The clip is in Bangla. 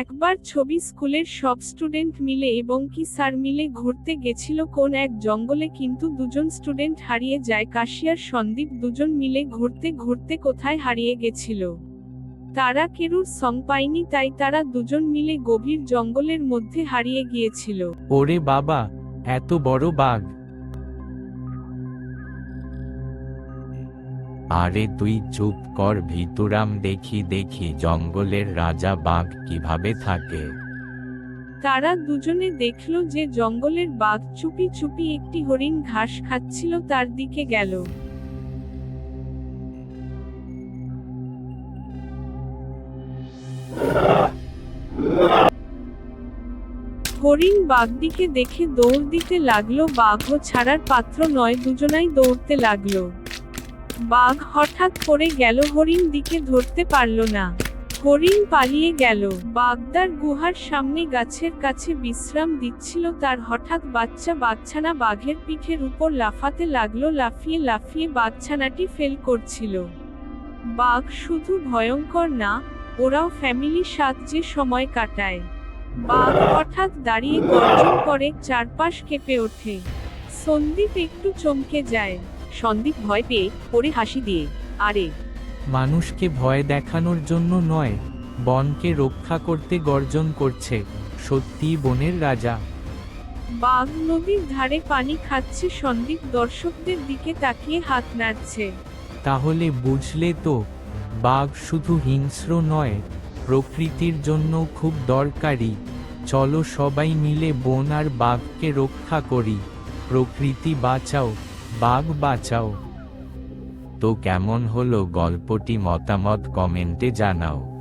একবার ছবি স্কুলের সব স্টুডেন্ট মিলে এবং কি স্যার মিলে ঘুরতে গেছিল কোন এক জঙ্গলে কিন্তু দুজন স্টুডেন্ট হারিয়ে যায়। কাশিয়ার সন্দীপ দুজন মিলে ঘুরতে ঘুরতে কোথায় হারিয়ে গেছিল? তারা কেরুর সং পায়নি, তাই তারা দুজন মিলে গভীর জঙ্গলের মধ্যে হারিয়ে গিয়েছিল। ওরে বাবা, এত বড় বাঘ। আরে তুই চুপ কর ভিতুরাম, দেখি দেখি জঙ্গলের রাজা বাঘ কীভাবে থাকে। তারা দুজনে দেখল যে জঙ্গলের বাঘ চুপি চুপি একটি হরিণ ঘাস খাচ্ছিল, তার দিকে গেল। হরিণ বাঘটিকে দেখে দৌড় দিতে লাগল, বাঘও ছাড়ার পাত্র নয়, দুজনাই দৌড়তে লাগল। বাঘ হঠাৎ করে গেল, হরিণ দিকে ধরতে পারল না। হরিণ পালিয়ে গেল। বাগদার গুহার সামনে গাছের কাছে বিশ্রাম দিচ্ছিল, তার হঠাৎ বাচ্চা বাচ্চানা বাঘের পিঠের উপর লাফাতে লাগল, লাফিয়ে লাফিয়ে বাচ্চানাটি ফেল করছিল। বাঘ শুধু ভয়ঙ্কর না, ওরাও ফ্যামিলির সাথ যে সময় কাটায়। বাঘ হঠাৎ দাঁড়িয়ে গর্জন করে, চারপাশ কেঁপে ওঠে। সন্দীপ একটু চমকে যায়। সন্দীপ ভয় পেয়ে পড়ে হাসি দিয়ে আরে! মানুষকে ভয় দেখানোর জন্য নয় বনকে রক্ষা করতে গর্জন করছে সত্যি বনের রাজা। বাঘ নদীর ধারে পানি খাচ্ছে সন্দীপ দর্শকদের দিকে তাকিয়ে হাত নাড়ছে। তাহলে বুঝলে তো বাঘ শুধু হিংস্র নয় প্রকৃতির জন্য খুব দরকারি। চলো সবাই মিলে বন আর বাঘকে রক্ষা করি প্রকৃতি বাঁচাও। বাঘ বাঁচাও। তো কেমন হলো গল্পটি মতামত কমেন্টে জানাও।